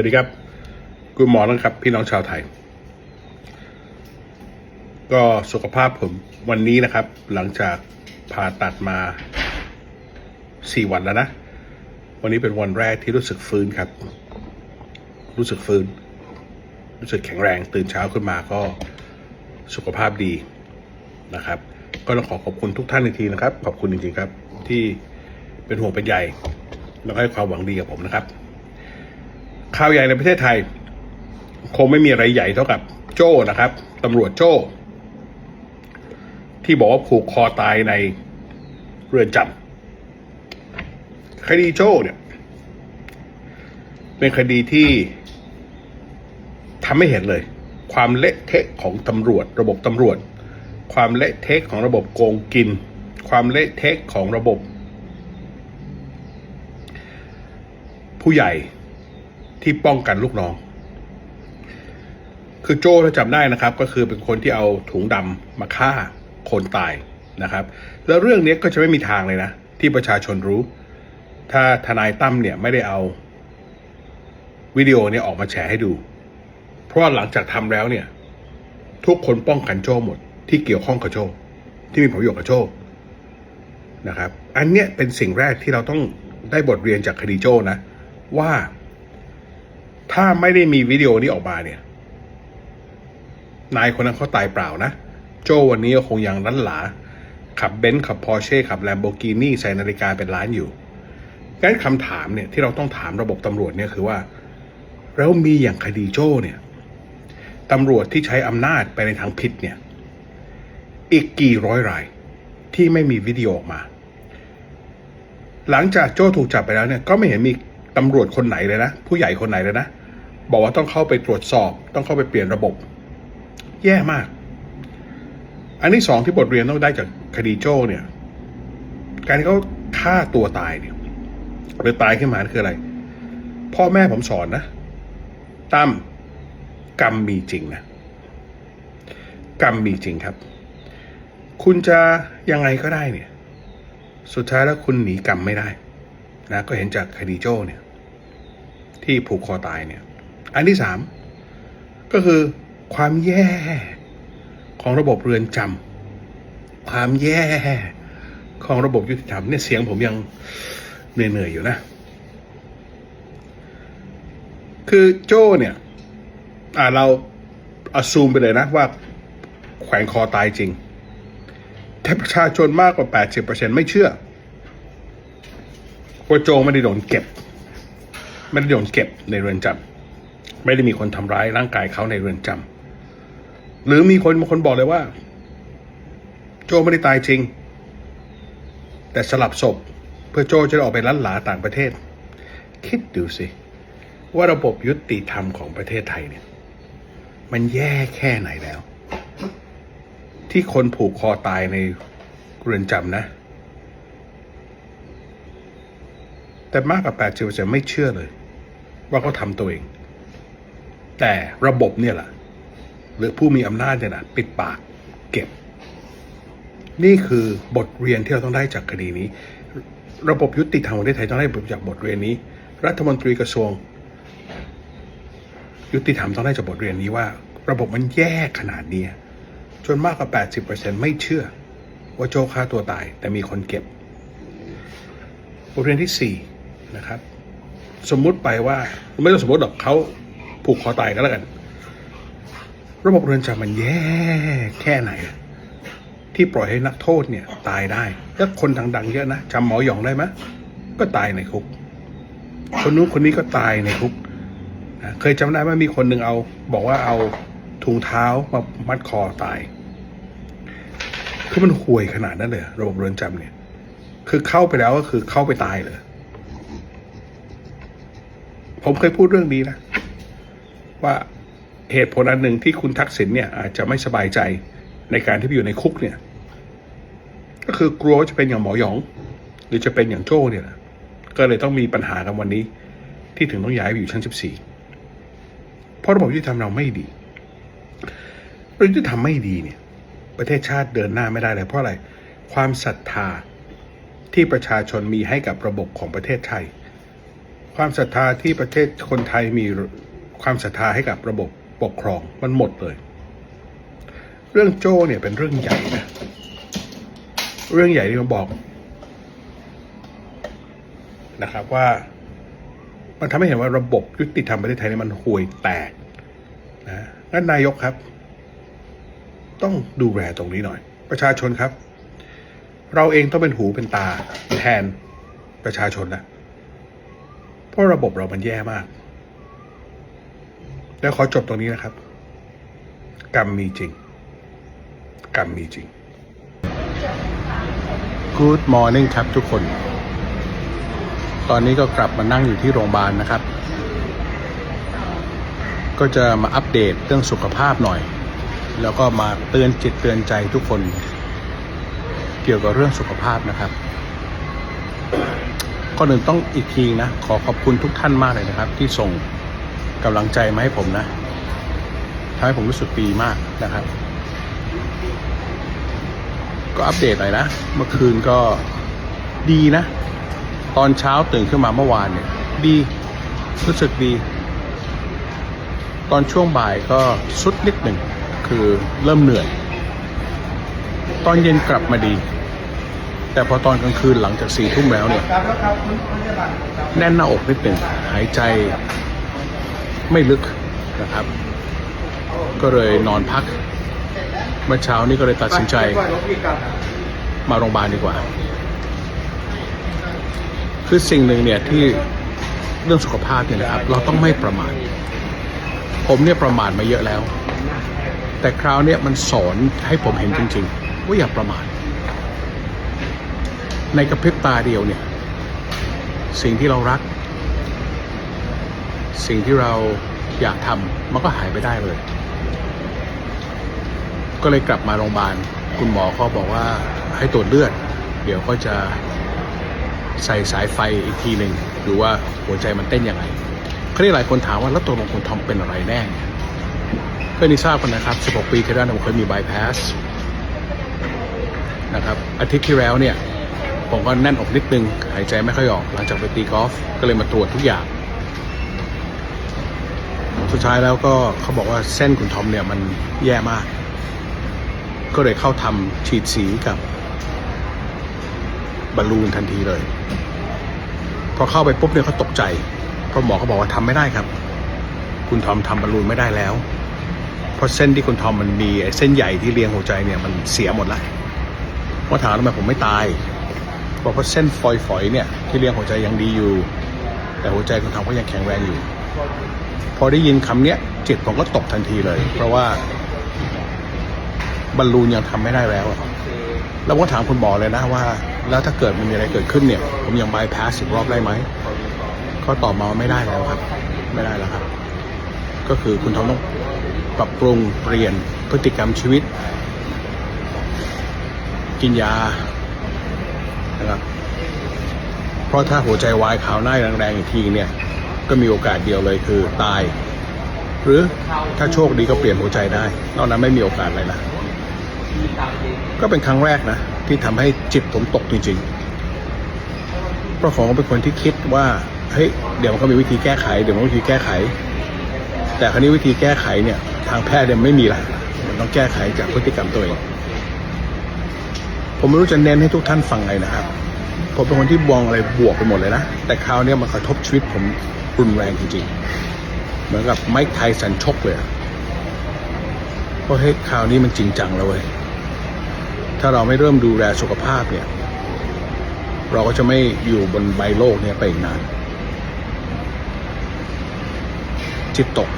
วัสดีครับคุณหมอนะครับ พี่น้องชาวไทย ก็สุขภาพผมวันนี้นะครับ หลังจากผ่าตัดมาสี่วันแล้วนะ วันนี้เป็นวันแรกที่รู้สึกฟื้นครับ รู้สึกฟื้น รู้สึกแข็งแรงตื่นเช้าขึ้นมาก็สุขภาพดีนะครับ ก็ต้องขอขอบคุณทุกท่านอีกทีนะครับ ขอบคุณจริงๆครับ ที่เป็นห่วงเป็นใยแล้วก็ให้ความหวังดีกับผมนะครับ ข่าวใหญ่ในประเทศไทย คงไม่มีอะไรใหญ่เท่ากับโจ้นะครับตำรวจโจ้ ที่บอกว่าผูกคอตายในเรือนจำคดีโจ้เนี่ย เป็นคดีที่ทำให้เห็นเลย ความเละเทะของตำรวจ ระบบตำรวจ ความเละเทะของระบบโกงกิน ความเละเทะของระบบ ผู้ใหญ่ ที่ป้องกันลูกน้อง คือโจ้ถ้าจำได้นะครับ ก็คือเป็นคนที่เอาถุงดำมาฆ่าคนตายนะครับ แล้วเรื่องนี้ก็จะไม่มีทางเลยนะ ที่ประชาชนรู้ ถ้าทนายตั้มเนี่ยไม่ได้เอาวิดีโอเนี้ออกมาแชร์ให้ดู เพราะว่าหลังจากทำแล้วเนี่ย ทุกคนป้องกันโจ้หมด ที่เกี่ยวข้องกับโจ้ที่มีผลประโยชน์กับโจ้นะครับ อันเนี้ยเป็นสิ่งแรกที่เราต้องได้บทเรียนจากคดีโจ้นะ ว่า ถ้าไม่ได้มีวิดีโอนี้ออกมาเนี่ย นายคนนั้นเขาตายเปล่านะ โจวันนี้คงยังลั้นหลา ขับเบนซ์ขับพอร์เช่ขับแลมโบกินี่ใส่นาฬิกาเป็นล้านอยู่งั้นคำถามเนี่ยที่เราต้องถามระบบตำรวจเนี่ยคือว่า แล้วมีอย่างคดีโจ้เนี่ยตำรวจที่ใช้อำนาจไปในทางผิดเนี่ย อีกกี่ร้อยรายที่ไม่มีวิดีโอออกมา หลังจากโจ้ถูกจับไปแล้วเนี่ย ก็ไม่เห็นมี ตำรวจคนไหนเลยนะ ผู้ใหญ่คนไหนเลยนะ บอกว่าต้องเข้าไปตรวจสอบ ต้องเข้าไปเปลี่ยนระบบ แย่มาก อันที่สองที่บทเรียนต้องได้จากคดีโจ้เนี่ย การที่เขาฆ่าตัวตายเนี่ยหรือตายขึ้นมาคืออะไร พ่อแม่ผมสอนนะตั้มกรรมมีจริงนะกรรมมีจริงครับ คุณจะยังไงก็ได้เนี่ย สุดท้ายแล้วคุณหนีกรรมไม่ได้นะก็เห็นจากคดีโจ้เนี่ย ที่ผูกคอตายเนี่ย อันที่สามก็คือความแย่ของระบบเรือนจำความแย่ของระบบยุติธรรมเนี่ยเสียงผมยังเหนื่อยๆอยู่นะ คือโจ้เนี่ย อ่าเราอซูมไปเลยนะว่าแขวนคอตายจริง แต่ประชาชนมากกว่า 80%ไม่เชื่อว่าโจไม่ได้โดนเก็บ ไม่ได้โดนเก็บในเรือนจำไม่ได้มีคนทำร้ายร่างกายเขาในเรือนจำหรือมีคนบางคนบอกเลยว่า โจไม่ได้ตายจริง แต่สลับศพ เพื่อโจจะได้ออกไปลันหลาต่างประเทศ คิดดูสิ ว่าระบบยุติธรรมของประเทศไทยเนี่ย มันแย่แค่ไหนแล้ว ที่คนผูกคอตายในเรือนจำนะแต่มากกว่า 8 0ไม่เชื่อเลย ว่าเขาทำตัวเอง แต่ระบบเนี่ยแหละหรือผู้มีอำนาจเนี่ยนะปิดปากเก็บ นี่คือบทเรียนที่เราต้องได้จากคดีนี้ ระบบยุติธรรมของประเทศไทยต้องได้จากบทเรียนนี้ รัฐมนตรีกระทรวง ยุติธรรมต้องได้จากบทเรียนนี้ว่า ระบบมันแย่ขนาดนี้จนมากกว่า 80%ไม่เชื่อ ว่าโจฆ่าตัวตาย แต่มีคนเก็บบทเรียนที่สี่นะครับ สมมุติไปว่า ไม่ต้องสมมติหรอกเขาผูกคอตายก็แล้วกัน ระบบเรือนจำมันแย่แค่ไหน ที่ปล่อยให้นักโทษเนี่ย ตายได้แล้วคนดังๆเยอะนะจำหมอหยองได้ไหมก็ตายในคุก คนนู้นคนนี้ก็ตายในคุกนะเคยจำได้ว่ามีคนหนึ่งเอา บอกว่าเอาถุงเท้ามามัดคอตายคือมันห่วยขนาดนั้นเลยระบบเรือนจำเนี่ย คือเข้าไปแล้วก็คือเข้าไปตายเลย ผมเคยพูดเรื่องนี้นะ ว่าเหตุผลอันหนึ่งที่คุณทักษิณเนี่ย อาจจะไม่สบายใจในการที่ไปอยู่ในคุกเนี่ย ก็คือกลัวว่าจะเป็นอย่างหมอหยอง หรือจะเป็นอย่างโจ้เนี่ยนะก็เลยต้องมีปัญหากันวันนี้ ที่ถึงต้องย้ายไปอยู่ชั้น14เพราะระบบยุติธรรมเราไม่ดีระบบยุติธรรมไม่ดีเนี่ย ประเทศชาติเดินหน้าไม่ได้เลยเพราะอะไร ความศรัทธาที่ประชาชนมีให้กับระบบของประเทศไทย ความศรัทธาที่ประเทศคนไทยมีความศรัทธาให้กับระบบปกครองมันหมดเลย เรื่องโจ้เนี่ยเป็นเรื่องใหญ่นะ เรื่องใหญ่ที่ผมบอกนะครับว่ามันทำให้เห็นว่าระบบยุติธรรมประเทศไทยเนี่ยมันห่วยแตกนะงั้นนายกครับ ต้องดูแลตรงนี้หน่อย ประชาชนครับ เราเองต้องเป็นหูเป็นตาแทนประชาชนนะ ราะระบบเรามันแย่มาก แล้วขอจบตรงนี้นะครับ กรรมมีจริง กรรมมีจริง Good morning ครับทุกคน ตอนนี้ก็กลับมานั่งอยู่ที่โรงพยาบาลนะครับ ก็จะมาอัปเดตเรื่องสุขภาพหน่อย แล้วก็มาเตือนจิตเตือนใจทุกคน เกี่ยวกับเรื่องสุขภาพนะครับ ก็หนึ่งต้องอีกทีนะ ขอขอบคุณทุกท่านมากเลยนะครับ ที่ส่งกำลังใจมาให้ผมนะทำให้ผมรู้สึกดีมากนะครับ ก็อัปเดตหน่อยนะ เมื่อคืนก็ดีนะ ตอนเช้าตื่นขึ้นมาเมื่อวานเนี่ย ดี รู้สึกดี ตอนช่วงบ่ายก็สุดนิดหนึ่ง คือเริ่มเหนื่อย ตอนเย็นกลับมาดี แต่พอตอนกลางคืนหลังจากสี่ทุ่มแล้วเนี่ย แน่นหน้าอกนิดหนึ่งหายใจไม่ลึกนะครับ ก็เลยนอนพัก เมื่อเช้านี้ก็เลยตัดสินใจ มาโรงพยาบาลดีกว่า คือสิ่งหนึ่งเนี่ยที่เรื่องสุขภาพเนี่ยนะครับ เราต้องไม่ประมาทผมเนี่ยประมาทมาเยอะแล้ว แต่คราวเนี้ยมันสอนให้ผมเห็นจริงๆว่าอย่าประมาท ในกระพริบตาเดียวเนี่ย สิ่งที่เรารัก สิ่งที่เราอยากทำมันก็หายไปได้เลย ก็เลยกลับมาโรงพยาบาล คุณหมอเขาบอกว่าให้ตรวจเลือด เดี๋ยวก็จะใส่สายไฟอีกทีหนึ่งดูว่าหัวใจมันเต้นยังไงคราวนี้หลายคนถามว่าแล้วตัวลงคุณทอมเป็นอะไรแน่เนี่ยเพื่อนที่ทราบกันนะครับ 16 ปีที่แล้วผมเคยมีบายพาสนะครับอาทิตย์ที่แล้วเนี่ย ผมก็แน่นอกนิดนึง หายใจไม่ค่อยออก หลังจากไปตีกอล์ฟก็เลยมาตรวจทุกอย่าง สุดท้ายแล้วก็เขาบอกว่าเส้นคุณทอมเนี่ยมันแย่มาก ก็เลยเข้าทำฉีดสีกับบอลลูนทันทีเลย พอเข้าไปปุ๊บเนี่ยเขาตกใจ เพราะหมอเขาบอกว่าทำไม่ได้ครับ คุณทอมทำบอลลูนไม่ได้แล้ว เพราะเส้นที่คุณทอมมันมีไอ้เส้นใหญ่ที่เลี้ยงหัวใจเนี่ยมันเสียหมดแล้วว่าถามทำไมผมไม่ตาย บอกว่าเส้นฝอยๆเนี่ยที่เลี้ยงหัวใจยังดีอยู่ แต่หัวใจคุณทอมก็ยังแข็งแรงอยู่ พอได้ยินคำเนี้ยจิตผมก็ตกทันทีเลย เพราะว่าบอลลูนยังทำไม่ได้แล้วแล้วก็ถามคุณหมอเลยนะว่า แล้วถ้าเกิดมันมีอะไรเกิดขึ้นเนี่ย ผมยังบายพาสอีกรอบได้ไหมเขาตอบมาว่าไม่ได้แล้วครับ ไม่ได้แล้วครับ ก็คือคุณทอมต้องปรับปรุงเปลี่ยนพฤติกรรมชีวิต กินยา นะครับ เพราะถ้าหัวใจวายขาวหน้าแรงๆอีกทีเนี่ยก็มีโอกาสเดียวเลยคือตาย หรือถ้าโชคดีก็เปลี่ยนหัวใจได้ นอกนั้นไม่มีโอกาสเลยนะก็เป็นครั้งแรกนะ ที่ทำให้จิตผมตกจริงๆ เพราะผมก็เป็นคนที่คิดว่าเฮ้ยเดี๋ยวมันก็มีวิธีแก้ไข เดี๋ยวมันวิธีแก้ไข แต่ครั้นี้วิธีแก้ไขเนี่ย ทางแพทย์เนี่ยไม่มีละมันต้องแก้ไขจากพฤติกรรมตัวเอง ผมไม่รู้จะเน้นให้ทุกท่านฟังไงนะครับ ผมเป็นคนที่บวงอะไรบวกไปหมดเลยนะ แต่คราวนี้มันกระทบชีวิตผมรุนแรงจริงๆ เหมือนกับไมค์ไทสันชกเลยเพราะเฮ้ยคราวนี้มันจริงจังแล้วเว้ย ถ้าเราไม่เริ่มดูแลสุขภาพเนี่ย เราก็จะไม่อยู่บนใบโลกเนี่ยไปอีกนาน จิตตก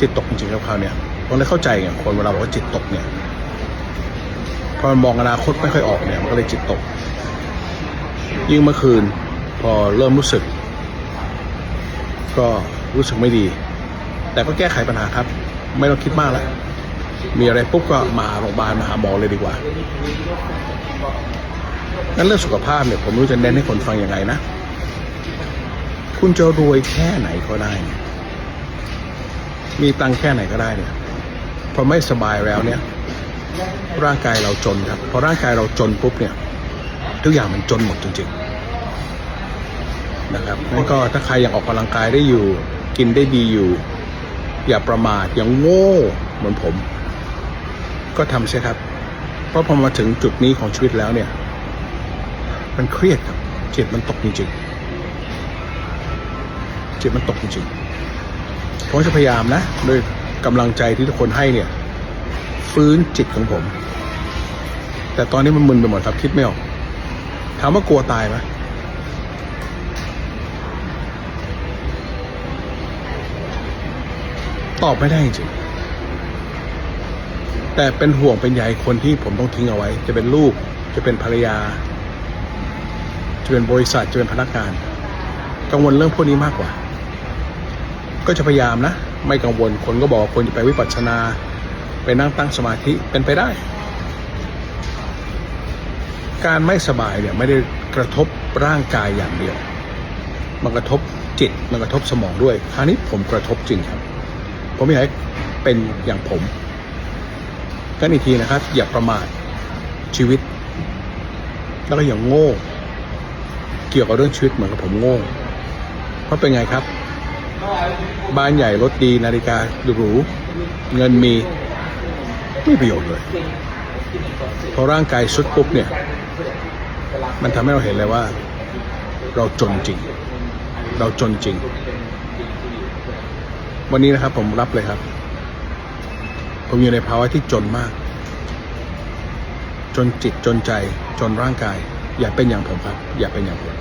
จิตตกจริงๆครับคราวเนี้ยผมเลยเข้าใจไงคนเวลาบอกว่าจิตตกเนี่ย พอมันมองอนาคตไม่ค่อยออกเนี่ยมันก็เลยจิตตก ยิ่งเมื่อคืน พอเริ่มรู้สึก ก็รู้สึกไม่ดี แต่ก็แก้ไขปัญหาครับ ไม่ต้องคิดมากแล้วมีอะไรปุ๊บก็มาโรงพยาบาลมาหาหมอเลยดีกว่างั้นเรื่องสุขภาพเนี่ยผมรู้จะเน้นให้คนฟังยังไงนะ คุณจะรวยแค่ไหนก็ได้ มีตังค์แค่ไหนก็ได้เนี่ยพอไม่สบายแล้วเนี่ย ร่างกายเราจนครับพอร่างกายเราจนปุ๊บเนี่ย ทุกอย่างมันจนหมดจริงๆนะครับนั่นก็ถ้าใครยังออกกำลังกายได้อยู่ กินได้ดีอยู่ อย่าประมาทอย่างโง่เหมือนผม ก็ทำใช่ครับ เพราะพอมาถึงจุดนี้ของชีวิตแล้วเนี่ย มันเครียดครับจิตมันตกจริงๆจิตมันตกจริงๆผมจะพยายามนะโดยกำลังใจที่ทุกคนให้เนี่ย ฟื้นจิตของผม แต่ตอนนี้มันมึนไปหมดครับคิดไม่ออกถามว่ากลัวตายไหมตอบไม่ได้จริงแต่เป็นห่วงเป็นใยคนที่ผมต้องทิ้งเอาไว้ จะเป็นลูก จะเป็นภรรยา จะเป็นบริษัทจะเป็นพนักงาน กังวลเรื่องพวกนี้มากกว่า ก็จะพยายามนะ ไม่กังวลคนก็บอกควรจะไปวิปัสสนา ไปนั่งตั้งสมาธิเป็นไปได้ การไม่สบายเนี่ยไม่ได้กระทบร่างกายอย่างเดียว มันกระทบจิตมันกระทบสมองด้วย คราวนี้ผมกระทบจริงครับ ผมไม่อยากให้เป็นอย่างผมกันอีกทีนะครับ อย่าประมาทชีวิต แล้วก็อย่างโง่ เกี่ยวกับเรื่องชีวิตเหมือนกับผมโง่ เพราะเป็นไงครับ บ้านใหญ่รถดีนาฬิกาหรูเงินมี ไม่ประโยชน์เลย พอร่างกายสุดปุ๊บเนี่ย มันทำให้เราเห็นเลยว่า เราจนจริง เราจนจริง วันนี้นะครับผมรับเลยครับ ผมอยู่ในภาวะที่จนมาก จนจิตจนใจ จนร่างกาย อย่าเป็นอย่างผมครับ อย่าเป็นอย่างผม